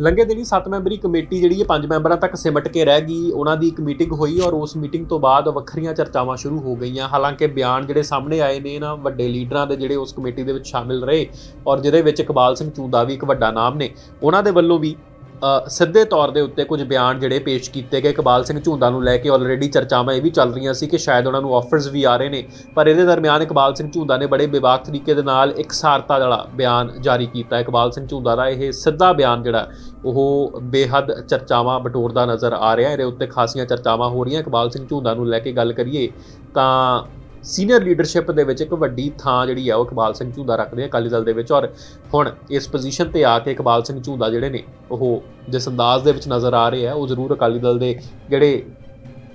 ਲੰਘੇ ਦਿਨੀ 7 memory committee ਜਿਹੜੀ ਹੈ 5 ਮੈਂਬਰਾਂ ਤੱਕ ਸਿਮਟ ਕੇ ਰਹਿ ਗਈ। ਉਹਨਾਂ ਦੀ ਇੱਕ ਮੀਟਿੰਗ ਹੋਈ ਔਰ ਉਸ ਮੀਟਿੰਗ ਤੋਂ ਬਾਅਦ ਵੱਖਰੀਆਂ ਚਰਚਾਵਾਂ ਸ਼ੁਰੂ ਹੋ ਗਈਆਂ। ਹਾਲਾਂਕਿ ਬਿਆਨ ਜਿਹੜੇ ਸਾਹਮਣੇ ਆਏ ਨੇ ਨਾ, ਵੱਡੇ ਲੀਡਰਾਂ ਦੇ ਜਿਹੜੇ ਉਸ ਕਮੇਟੀ ਦੇ ਵਿੱਚ ਸ਼ਾਮਿਲ ਰਹੇ ਔਰ ਜਿਹਦੇ ਵਿੱਚ ਇਕਬਾਲ ਸਿੰਘ ਚੂਦਾ ਵੀ ਇੱਕ ਵੱਡਾ ਨਾਮ ਨੇ, ਉਹਨਾਂ ਦੇ ਵੱਲੋਂ ਵੀ ਸਿੱਧੇ ਤੌਰ ਦੇ ਉੱਤੇ ਕੁਝ ਬਿਆਨ ਜਿਹੜੇ ਪੇਸ਼ ਕੀਤੇ ਗਏ। ਇਕਬਾਲ ਸਿੰਘ ਝੁੰਦਾ ਨੂੰ ਲੈ ਕੇ ਆਲਰੇਡੀ ਚਰਚਾਵਾਂ ਇਹ ਵੀ ਚੱਲ ਰਹੀਆਂ ਸੀ ਕਿ ਸ਼ਾਇਦ ਉਹਨਾਂ ਨੂੰ ਆਫਰਸ ਵੀ ਆ ਰਹੇ ਨੇ। ਪਰ ਇਹਦੇ ਦਰਮਿਆਨ ਇਕਬਾਲ ਸਿੰਘ ਝੁੰਦਾ ਨੇ ਬੜੇ ਬੇਬਾਕ ਤਰੀਕੇ ਦੇ ਨਾਲ ਇਕਸਾਰਤਾ ਵਾਲਾ ਬਿਆਨ ਜਾਰੀ ਕੀਤਾ। ਇਕਬਾਲ ਸਿੰਘ ਝੁੰਦਾ ਦਾ ਇਹ ਸਿੱਧਾ ਬਿਆਨ ਜਿਹੜਾ, ਉਹ ਬੇਹੱਦ ਚਰਚਾਵਾਂ ਬਟੋਰਦਾ ਨਜ਼ਰ ਆ ਰਿਹਾ। ਇਹਦੇ ਉੱਤੇ ਖਾਸੀਆਂ ਚਰਚਾਵਾਂ ਹੋ ਰਹੀਆਂ। ਇਕਬਾਲ ਸਿੰਘ ਝੁੰਦਾ ਨੂੰ ਲੈ ਕੇ ਗੱਲ ਕਰੀਏ ਤਾਂ ਸੀਨੀਅਰ ਲੀਡਰਸ਼ਿਪ ਦੇ ਵਿੱਚ ਇੱਕ ਵੱਡੀ ਥਾਂ ਜਿਹੜੀ ਹੈ ਉਹ ਇਕਬਾਲ ਸਿੰਘ ਝੁੰਦਾ ਰੱਖਦੇ ਆ ਅਕਾਲੀ ਦਲ ਦੇ ਵਿੱਚ ਔਰ ਹੁਣ ਇਸ ਪੋਜੀਸ਼ਨ ਤੇ ਆ ਕੇ ਇਕਬਾਲ ਸਿੰਘ ਝੁੰਦਾ ਜਿਹੜੇ ਨੇ ਉਹ ਜਿਸ ਅੰਦਾਜ਼ ਦੇ ਵਿੱਚ ਨਜ਼ਰ ਆ ਰਹੇ ਆ, ਉਹ ਜ਼ਰੂਰ ਅਕਾਲੀ ਦਲ ਦੇ ਜਿਹੜੇ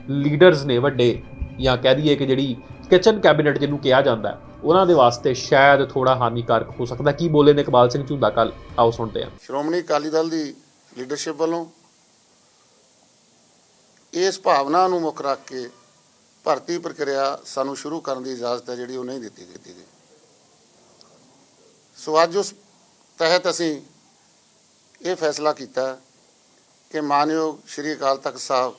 ਲੀਡਰਸ ਨੇ ਵੱਡੇ ਜਾਂ ਕਹਿ ਦਈਏ ਕਿ ਜਿਹੜੀ ਕਿਚਨ ਕੈਬਨਿਟ ਜਿਹਨੂੰ ਕਿਹਾ ਜਾਂਦਾ ਉਹਨਾਂ ਦੇ ਵਾਸਤੇ ਸ਼ਾਇਦ ਥੋੜਾ ਹਾਨੀਕਾਰਕ ਹੋ ਸਕਦਾ ਕੀ ਬੋਲੇ ਨੇ ਇਕਬਾਲ ਸਿੰਘ ਝੁੰਦਾ ਕੱਲ ਆਓ ਸੁਣਦੇ ਹਾਂ। ਸ਼੍ਰੋਮਣੀ ਅਕਾਲੀ ਦਲ ਦੀ ਲੀਡਰਸ਼ਿਪ ਵੱਲੋਂ ਇਸ ਭਾਵਨਾ ਨੂੰ ਮੁੱਖ ਰੱਖ ਕੇ ਭਰਤੀ ਪ੍ਰਕਿਰਿਆ ਸਾਨੂੰ ਸ਼ੁਰੂ ਕਰਨ ਦੀ ਇਜਾਜ਼ਤ ਹੈ ਜਿਹੜੀ ਉਹ ਨਹੀਂ ਦਿੱਤੀ ਦਿੱਤੀ ਗਈ ਸੋ ਅੱਜ ਉਸ ਤਹਿਤ ਅਸੀਂ ਇਹ ਫੈਸਲਾ ਕੀਤਾ ਕਿ ਮਾਨਯੋਗ ਸ਼੍ਰੀ ਅਕਾਲ ਤਖਤ ਸਾਹਿਬ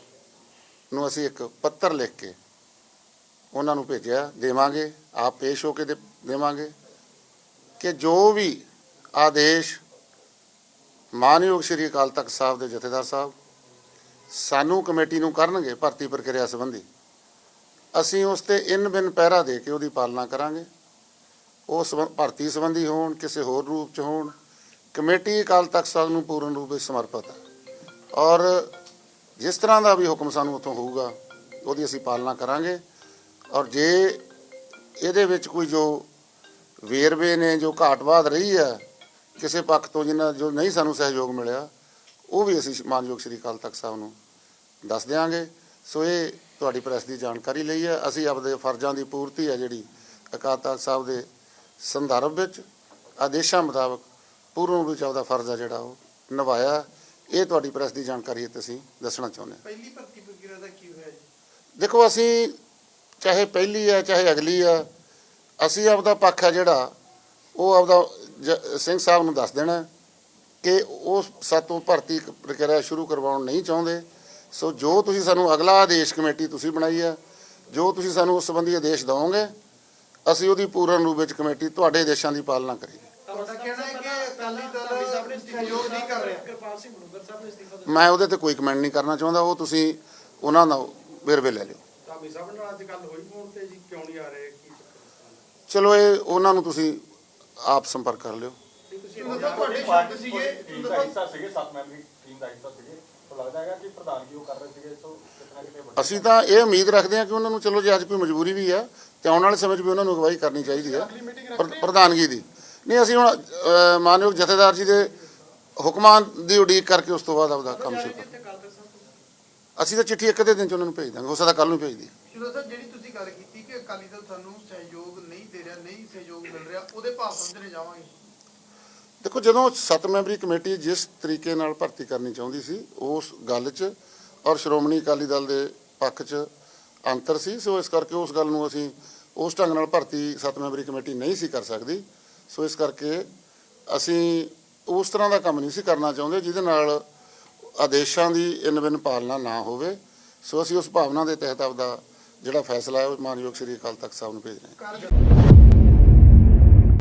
ਨੂੰ ਅਸੀਂ ਇੱਕ ਪੱਤਰ ਲਿਖ ਕੇ ਉਹਨਾਂ ਨੂੰ ਭੇਜਿਆ, ਦੇਵਾਂਗੇ, ਆਪ ਪੇਸ਼ ਹੋ ਕੇ ਦੇ- ਦੇਵਾਂਗੇ ਕਿ ਜੋ ਵੀ ਆਦੇਸ਼ ਮਾਨਯੋਗ ਸ਼੍ਰੀ ਅਕਾਲ ਤਖਤ ਸਾਹਿਬ ਦੇ ਜਥੇਦਾਰ ਸਾਹਿਬ ਸਾਨੂੰ ਕਮੇਟੀ ਨੂੰ ਕਰਨਗੇ ਭਰਤੀ ਪ੍ਰਕਿਰਿਆ ਸੰਬੰਧੀ। ਅਸੀਂ ਉਸ ਤੇ ਇਨ ਬਿਨ ਪਹਿਰਾ ਦੇ ਕੇ ਉਹਦੀ ਪਾਲਣਾ ਕਰਾਂਗੇ। ਉਹ ਸੰਬ- ਭਰਤੀ ਸੰਬੰਧੀ ਹੋਣ, ਕਿਸੇ ਹੋਰ ਰੂਪ ਚ ਹੋਣ, ਕਮੇਟੀ ਅਕਾਲ ਤਖਤ ਸਾਹਿਬ ਨੂੰ ਪੂਰਨ ਰੂਪ ਵਿੱਚ ਸਮਰਪਿਤ ਹੈ। ਔਰ ਜਿਸ ਤਰ੍ਹਾਂ ਦਾ ਵੀ ਹੁਕਮ ਸਾਨੂੰ ਉੱਥੋਂ ਹੋਊਗਾ, ਉਹਦੀ ਅਸੀਂ ਪਾਲਣਾ ਕਰਾਂਗੇ। ਔਰ ਜੇ ਇਹਦੇ ਵਿੱਚ ਕੋਈ ਜੋ ਵੇਰਵੇ ਨੇ, ਜੋ ਘਾਟਵਾਦ ਰਹੀ ਹੈ, ਕਿਸੇ ਪੱਖ ਤੋਂ ਜਿਨ੍ਹਾਂ ਜੋ ਨਹੀਂ ਸਾਨੂੰ ਸਹਿਯੋਗ ਮਿਲਿਆ, ਉਹ ਵੀ ਅਸੀਂ ਮਾਨਯੋਗ ਸ਼੍ਰੀ ਅਕਾਲ ਤਖਤ ਸਾਹਿਬ ਨੂੰ ਦੱਸ ਦਿਆਂਗੇ। ਸੋ ਇਹ ਤੁਹਾਡੀ ਪ੍ਰੈਸ ਦੀ ਜਾਣਕਾਰੀ ਲਈ ਹੈ। ਅਸੀਂ ਆਪਦੇ ਫਰਜ਼ਾਂ ਦੀ ਪੂਰਤੀ ਹੈ ਜਿਹੜੀ ਅਕਾਲ ਤਖਤ ਸਾਹਿਬ ਦੇ ਸੰਦਰਭ ਵਿੱਚ ਆਦੇਸ਼ਾਂ ਮੁਤਾਬਕ ਪੂਰਨ ਰੂਪ ਵਿੱਚ ਆਪਦਾ ਫਰਜ਼ ਹੈ ਜਿਹੜਾ ਉਹ ਨਿਭਾਇਆ ਇਹ ਤੁਹਾਡੀ ਪ੍ਰੈਸ ਦੀ ਜਾਣਕਾਰੀ ਹੈ ਤੇ ਅਸੀਂ ਦੱਸਣਾ ਚਾਹੁੰਦੇ ਹਾਂ। ਪਹਿਲੀ ਭਰਤੀ ਪ੍ਰਕਿਰਿਆ ਦਾ ਕੀ ਹੋਇਆ ਜੀ? ਦੇਖੋ ਅਸੀਂ ਚਾਹੇ ਪਹਿਲੀ ਹੈ ਚਾਹੇ ਅਗਲੀ ਹੈ ਅਸੀਂ ਆਪਦਾ ਪੱਖ ਹੈ ਜਿਹੜਾ ਉਹ ਆਪਦਾ ਸਿੰਘ ਸਾਹਿਬ ਨੂੰ ਦੱਸ ਦੇਣਾ ਕਿ ਉਹ ਸਾਤੋਂ ਭਰਤੀ ਪ੍ਰਕਿਰਿਆ ਸ਼ੁਰੂ ਕਰਵਾਉਣ ਨਹੀਂ ਚਾਹੁੰਦੇ। ਸੋ ਜੋ ਤੁਸੀਂ ਸਾਨੂੰ ਅਗਲਾ ਆਦੇਸ਼ ਕਮੇਟੀ ਤੁਸੀਂ ਬਣਾਈ ਹੈ ਜੋ ਤੁਸੀਂ ਸਾਨੂੰ ਉਸ ਸੰਬੰਧੀ ਆਦੇਸ਼ ਦਿਓਗੇ ਅਸੀਂ ਉਹਦੀ ਪੂਰਨ ਰੂਪ ਵਿੱਚ ਕਮੇਟੀ ਤੁਹਾਡੇ ਆਦੇਸ਼ਾਂ ਦੀ ਪਾਲਣਾ ਕਰੀਏ। ਤੁਹਾਡਾ ਕਹਿਣਾ ਹੈ ਕਿ ਅਕਾਲੀ ਦਲ ਸਹਿਯੋਗ ਨਹੀਂ ਕਰ ਰਿਹਾ। ਕਿਰਪਾਲ ਸਿੰਘ ਮਨੁੱਗਰ ਸਾਹਿਬ ਨੇ ਅਸਤੀਫਾ ਮੈਂ ਉਹਦੇ ਤੇ ਕੋਈ ਕਮੈਂਟ ਨਹੀਂ ਕਰਨਾ ਚਾਹੁੰਦਾ ਉਹ ਤੁਸੀਂ ਉਹਨਾਂ ਦਾ ਵੇਰਵੇ ਲੈ ਲਿਓ। ਧਾਮੀ ਸਾਹਿਬ ਨਾਲ ਅੱਜ ਗੱਲ ਹੋਈ ਫੋਨ ਤੇ ਜੀ ਕਿਉਂ ਨਹੀਂ ਆ ਰਹੇ ਕੀ ਚੱਕਰ ਚਲੋ ਇਹ ਉਹਨਾਂ ਨੂੰ ਤੁਸੀਂ ਆਪ ਸੰਪਰਕ ਕਰ ਲਿਓ। ਤੁਸੀਂ ਮਤਲਬ ਤੁਹਾਡੇ ਸ਼ਬਦ ਸੀਗੇ ਹਿੱਸਾ ਸੀਗੇ ਸੱਤ ਮੈਂਬਰੀ ਟੀਮ ਦਾ ਹਿੱਸਾ ਸੀਗੇ। ਤਾਂ ਲੱਗਦਾ ਹੈਗਾ ਕਿ ਪ੍ਰਧਾਨਗੀ ਉਹ ਕਰ ਰਹੇ ਸੀਗੇ ਸੋ ਕਿਤਨਾ ਕਿਤੇ ਵੱਡਾ ਅਸੀਂ ਤਾਂ ਇਹ ਉਮੀਦ ਰੱਖਦੇ ਹਾਂ ਕਿ ਉਹਨਾਂ ਨੂੰ ਚਲੋ ਜੇ ਅੱਜ ਕੋਈ ਮਜਬੂਰੀ ਵੀ ਆ ਤੇ ਆਉਣ ਵਾਲੇ ਸਮੇਂ 'ਚ ਵੀ ਉਹਨਾਂ ਨੂੰ ਅਗਵਾਈ ਕਰਨੀ ਚਾਹੀਦੀ ਹੈ। ਪ੍ਰ- ਪ੍ਰਧਾਨਗੀ ਦੀ। ਨਹੀਂ ਅਸੀਂ ਹੁਣ ਮਾਨਯੋਗ ਜਥੇਦਾਰ ਜੀ ਦੇ ਹੁਕਮਾਂ ਦੀ ਉਡੀਕ ਕਰਕੇ ਉਸ ਤੋਂ ਬਾਅਦ ਆਪਦਾ ਕੰਮ ਸ਼ੁਰੂ ਕਰਾਂਗੇ ਅਸੀਂ ਤਾਂ ਚਿੱਠੀ ਇੱਕ ਦੇ ਦਿਨ 'ਚ ਉਹਨਾਂ ਨੂੰ ਭੇਜ ਦਾਂਗੇ ਹੋ ਸਕਦਾ ਕੱਲ ਨੂੰ ਭੇਜ ਦੀ ਸ਼ੁਰੂ ਤੋਂ ਜਿਹੜੀ ਤੁਸੀਂ ਗੱਲ ਕੀਤੀ ਕਿ ਅਕਾਲੀ ਦਲ ਤੁਹਾਨੂੰ ਸਹਿਯੋਗ ਨਹੀਂ ਦੇ ਰਿਹਾ ਨਹੀਂ ਸਹਿਯੋਗ ਮਿਲ ਰਿਹਾ ਉਹਦੇ ਭਾਵ ਸਮਝਣੇ ਜਾਵਾਂਗੇ। ਦੇਖੋ, ਜਦੋਂ ਸੱਤ ਮੈਂਬਰੀ ਕਮੇਟੀ ਜਿਸ ਤਰੀਕੇ ਨਾਲ ਭਰਤੀ ਕਰਨੀ ਚਾਹੁੰਦੀ ਸੀ, ਉਸ ਗੱਲ 'ਚ ਔਰ ਸ਼੍ਰੋਮਣੀ ਅਕਾਲੀ ਦਲ ਦੇ ਪੱਖ 'ਚ ਅੰਤਰ ਸੀ, ਸੋ ਇਸ ਕਰਕੇ ਉਸ ਗੱਲ ਨੂੰ ਅਸੀਂ ਉਸ ਢੰਗ ਨਾਲ ਭਰਤੀ ਸੱਤ ਮੈਂਬਰੀ ਕਮੇਟੀ ਨਹੀਂ ਸੀ ਕਰ ਸਕਦੀ। ਸੋ ਇਸ ਕਰਕੇ ਅਸੀਂ ਉਸ ਤਰ੍ਹਾਂ ਦਾ ਕੰਮ ਨਹੀਂ ਸੀ ਕਰਨਾ ਚਾਹੁੰਦੇ, ਜਿਹਦੇ ਨਾਲ ਆਦੇਸ਼ਾਂ ਦੀ ਇਨ ਬਿਨ ਪਾਲਣਾ ਨਾ ਹੋਵੇ। ਸੋ ਅਸੀਂ ਉਸ ਭਾਵਨਾ ਦੇ ਤਹਿਤ ਆਪਦਾ ਜਿਹੜਾ ਫੈਸਲਾ ਹੈ, ਉਹ ਮਾਨਯੋਗ ਸ੍ਰੀ ਅਕਾਲ ਤਖਤ ਸਾਹਿਬ ਨੂੰ ਭੇਜ ਰਹੇ ਹਾਂ।